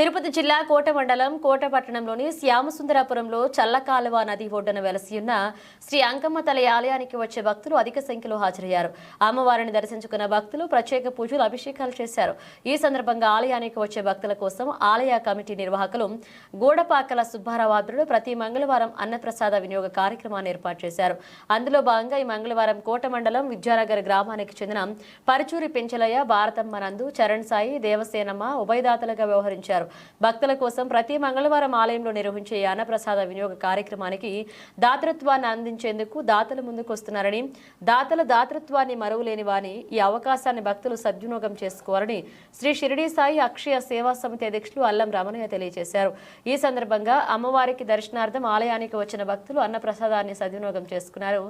తిరుపతి జిల్లా కోట మండలం కోట పట్టణంలోని శ్యామసుందరాపురంలో చల్లకాలువ నది ఒడ్డున వెలసి ఉన్న శ్రీ అంకమ్మ తల్లి ఆలయానికి వచ్చే భక్తులు అధిక సంఖ్యలో హాజరయ్యారు. అమ్మవారిని దర్శించుకున్న భక్తులు ప్రత్యేక పూజలు అభిషేకాలు చేశారు. ఈ సందర్భంగా ఆలయానికి వచ్చే భక్తుల కోసం ఆలయ కమిటీ నిర్వాహకులు గూడపాకల సుబ్బారావు ప్రతి మంగళవారం అన్నప్రసాద వినియోగ కార్యక్రమాన్ని ఏర్పాటు చేశారు. అందులో భాగంగా ఈ మంగళవారం కోట మండలం విద్యానగర్ గ్రామానికి చెందిన పరుచూరి పెంచలయ్య భారతమ్మ నందు చరణ్ సాయి దేవసేనమ్మ ఉభయదాతలుగా వ్యవహరించారు. భక్తుల కోసం ప్రతి మంగళవారం ఆలయంలో నిర్వహించే యానప్రసాద వినియోగ కార్యక్రమానికి దాతృత్వాన్ని అందించేందుకు దాతలు ముందుకు వస్తున్నారని దాతల దాతృత్వాన్ని మరువలేని వాని ఈ అవకాశాన్ని భక్తులు సద్వినియోగం చేసుకోవాలని శ్రీ షిరిడి సాయి అక్షయ సేవా సమితి అధ్యక్షులు అల్లం రమణయ్య తెలియజేశారు. ఈ సందర్భంగా అమ్మవారికి దర్శనార్థం ఆలయానికి వచ్చిన భక్తులు అన్నప్రసాదాన్ని సద్వినియోగం చేసుకున్నారు.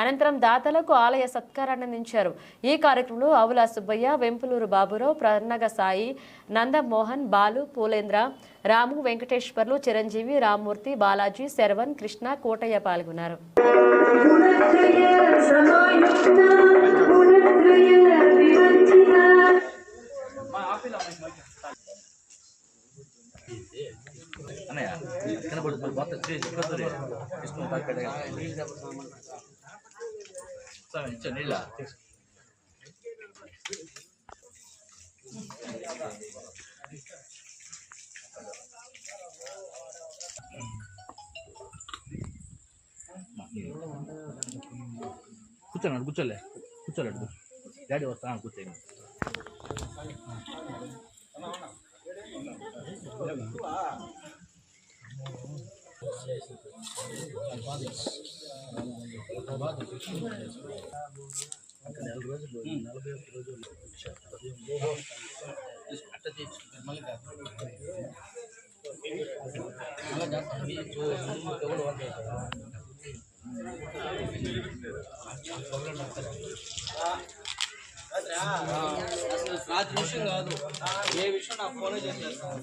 అనంతరం దాతలకు ఆలయ సత్కారాన్ని అందించారు. ఈ కార్యక్రమంలో ఆవుల సుబ్బయ్య వెంపులూరు బాబురావు ప్రన్నగ సాయి నందమోహన్ బాలు పోలేంద్ర. రాము వెంకటేశ్వర్లు చిరంజీవి రామ్మూర్తి బాలాజీ శరవణ్ కృష్ణ కోటయ్య పాల్గొన్నారు. నీళ్ళ కూర్చోన్నాడు కూర్చోలే. కూర్చోలేడు డాడీ వస్తా కూర్చోండి నెల రోజులు నలభై ఒక్క రోజులు అట్ట తెచ్చు మళ్ళీ కాదు మళ్ళీ చేస్తాను ఎవరు అసలు నా విషయం కాదు ఏ విషయం నా ఫోనే చేసేస్తాను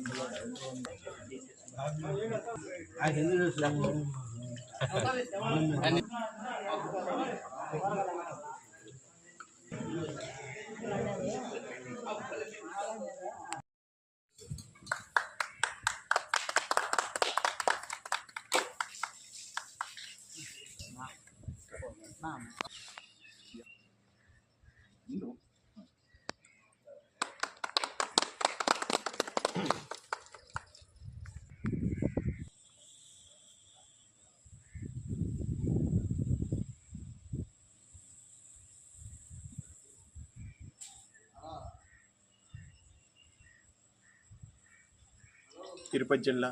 తిరుపతి జిల్లా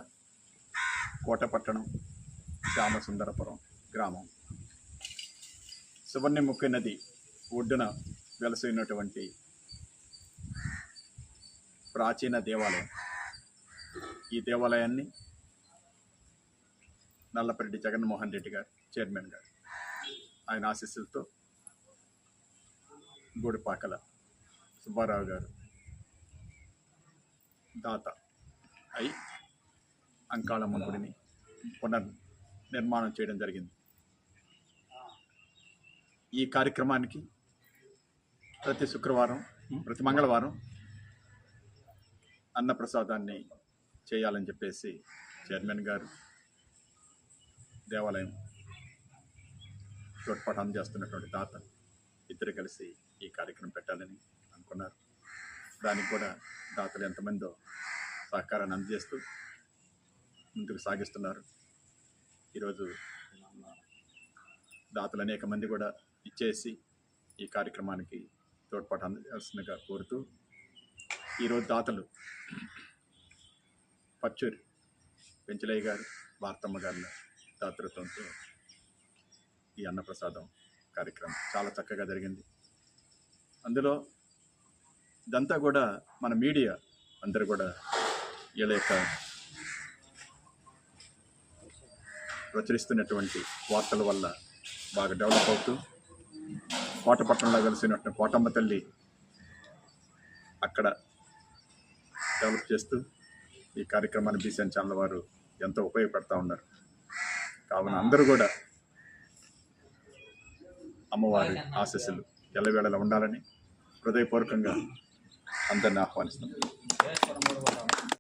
కోటపట్టణం శ్యామసుందరపురం గ్రామం. సువర్ణముఖి నది ఒడ్డున వెలసైనటువంటి ప్రాచీన దేవాలయం. ఈ దేవాలయాన్ని నల్లపరెడ్డి జగన్మోహన్ రెడ్డి గారు చైర్మన్ గారు ఆయన ఆశీస్సులతో గూడిపాకల సుబ్బారావు గారు దాత అయి అంకాళమ్మ గుడిని పునర్ నిర్మాణం చేయడం జరిగింది. ఈ కార్యక్రమానికి ప్రతి శుక్రవారం ప్రతి మంగళవారం అన్నప్రసాదాన్ని చేయాలని చెప్పేసి చైర్మన్ గారు దేవాలయం చోట్పాటు అందజేస్తున్నటువంటి దాత ఇద్దరు కలిసి ఈ కార్యక్రమం పెట్టాలని అనుకున్నారు. దానికి కూడా దాతలు ఎంతమందో సహకారాన్ని అందజేస్తూ ముందుకు సాగిస్తున్నారు. ఈరోజు దాతలు అనేక మంది కూడా ఇచ్చేసి ఈ కార్యక్రమానికి తోడ్పాటు అందజేస్తుందిగా కోరుతూ ఈరోజు దాతలు పచ్చూరి పెంచలయ్య గారు భారతమ్మ గారి దాతృత్వంతో ఈ అన్నప్రసాదం కార్యక్రమం చాలా చక్కగా జరిగింది. అందులో ఇదంతా కూడా మన మీడియా అందరూ కూడా వీళ్ళ యొక్క ప్రచురిస్తున్నటువంటి వార్తల వల్ల బాగా డెవలప్ అవుతూ కోటపట్నంలో కలిసినటువంటి కోటమ్మ తల్లి అక్కడ డెవలప్ చేస్తూ ఈ కార్యక్రమాన్ని బీసీఎన్ ఛానల్ వారు ఎంతో ఉపయోగపడతా ఉన్నారు. కావున అందరూ కూడా అమ్మవారి ఆశీస్సులు ఎల్లవేళలా ఉండాలని హృదయపూర్వకంగా అందరిని ఆహ్వానిస్తున్నాం.